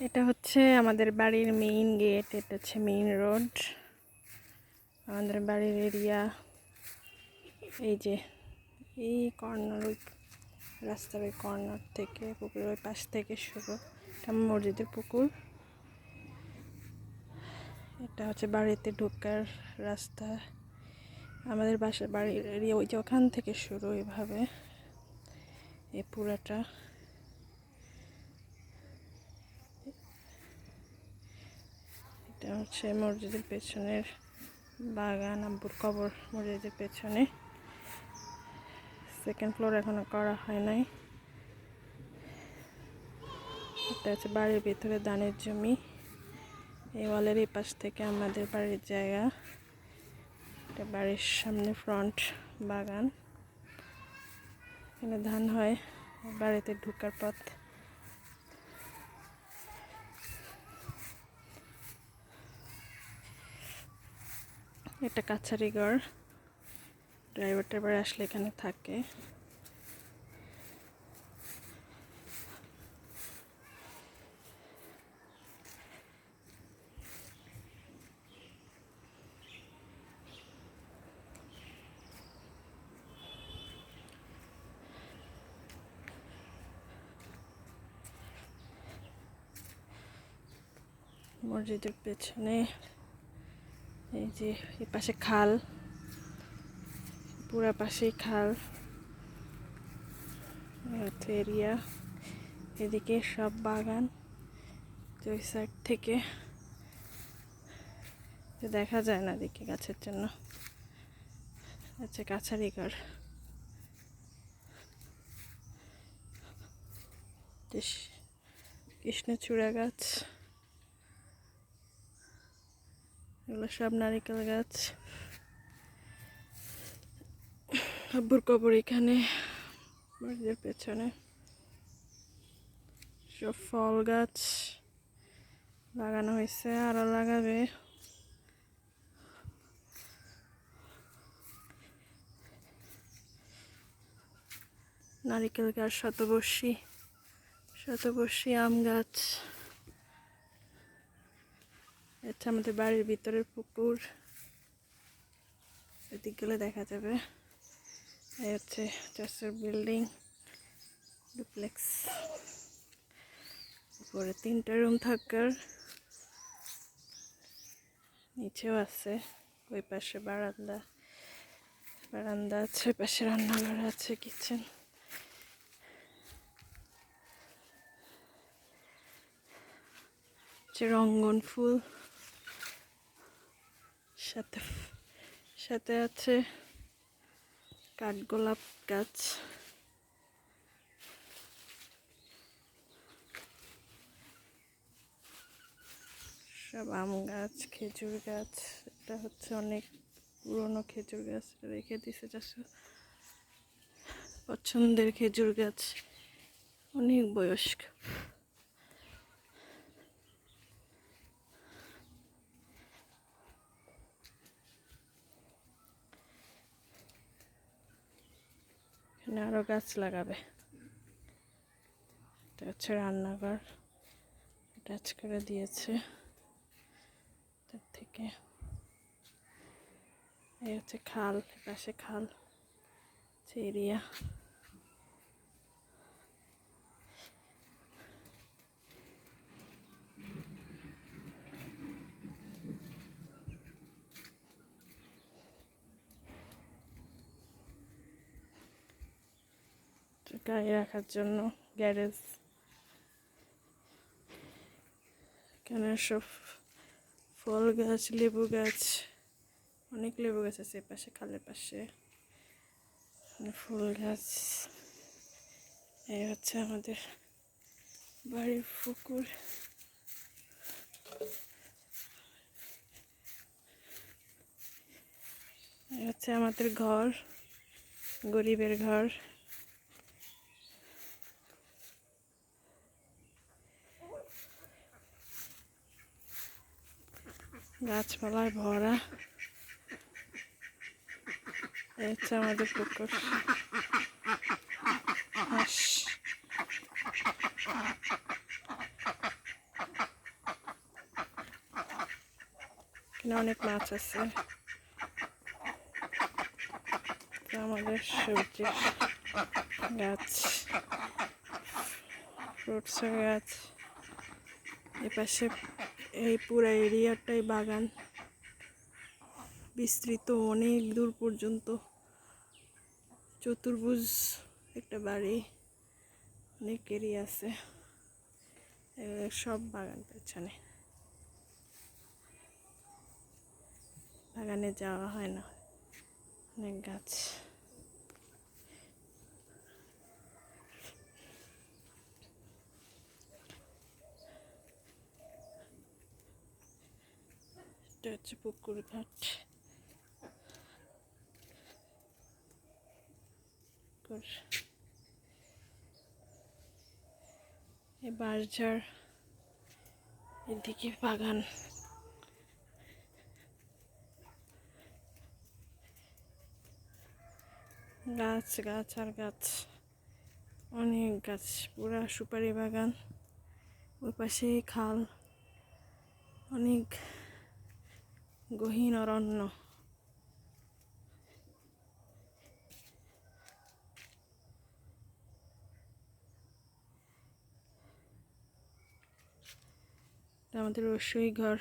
এটা হচ্ছে আমাদের বাড়ির মেইন গেট এটা হচ্ছে মেইন রোড আমাদের বাড়ির এরিয়া এই যে, এই কর্নার ওই রাস্তার ওই কর্নার থেকে, পুকুরের ওই পাশ থেকে শুরু। এটা মসজিদের পুকুর। এটা হচ্ছে বাড়িতে ঢোকার রাস্তা। আমাদের বাসার বাড়ির এরিয়া ওই যে ওখান থেকে শুরু এভাবে এই পুরাটা। এটা হচ্ছে মসজিদের পেছনের বাগান, আব্বুর কবর মসজিদের পেছনে। সেকেন্ড ফ্লোর এখনও করা হয় নাই। এটা হচ্ছে বাড়ির ভিতরে ধানের জমি। এই ওয়ালের এই পাশ থেকে আমাদের বাড়ির জায়গা। এটা বাড়ির সামনে ফ্রন্ট বাগান। এখানে ধান হয়, বাড়িতে ঢুকার পথ। এটা কাছারি ঘর ড্রাইভারটা এবার আসলে এখানে থাকে। মসজিদের পেছনে এই যে এই পাশে খাল, পুরা পাশেই খাল এরিয়া, এদিকে সব বাগান, তো ওই সাইড থেকে। দেখা যায় না দিকে গাছের জন্য। আচ্ছা কাছারি ঘর। কৃষ্ণচূড়া গাছ। এগুলো সব নারিকেল গাছ। আব্বুর কবর এখানে, বাড়ির পেছনে। সব ফল গাছ লাগানো হয়েছে আরও লাগাবে। নারিকেল গাছ, শতবর্ষী শতবর্ষী আম গাছ। এটা আমাদের বাড়ির ভিতরের পুকুর। এদিক গেলে দেখা যাবে। এই হচ্ছে চাষের বিল্ডিং, ডুপ্লেক্স। উপরে তিনটা রুম থাকার। নিচেও আছে, ওই পাশে বারান্দা। বারান্দা আছে পাশে রান্নাঘর আছে, কিচেন। রঙ্গন ফুল। সাথে সাথে আছে কাঠগোলাপ গাছ। সব আম গাছ, খেজুর গাছ, এটা হচ্ছে অনেক পুরনো খেজুর গাছ রেখে দিছে চাষু। পছন্দের খেজুর গাছ, অনেক বয়স্ক। এখানে আরও গাছ লাগাবে। এটা হচ্ছে রান্নাঘর। অ্যাটাচ করে দিয়েছে। তার থেকে এই হচ্ছে খাল পাশে খাল এরিয়া গাড়ি রাখার জন্য, গ্যারেজ। এখানে সব ফল গাছ, লেবু গাছ, অনেক লেবু গাছ আছে পাশে, খালের পাশে। ফুল গাছ। এই হচ্ছে আমাদের বাড়ির পুকুর। এই হচ্ছে আমাদের ঘর, গরিবের ঘর। গাছপালায় ভরা। হচ্ছে আমাদের পুকুর। অনেক মাছ আছে। আমাদের সবজি গাছ ফ্রুটসের গাছ। এপাশে এই পুরো এরিয়াটাই বাগান। বিস্তৃত, অনেক দূর পর্যন্ত। চতুর্ভুজ একটা বাড়ি। অনেক এরিয়া আছে। সব বাগান পেছনে। বাগানে যাওয়া হয় না। অনেক গাছ। এটা হচ্ছে পুকুর ঘাট। বাঁশঝাড় এদিকে বাগান। গাছ গাছ আর গাছ। অনেক গাছ, পুরা সুপারি বাগান। ওই পাশে খাল। অনেক গহীন অরণ্য। আমাদের রসই ঘর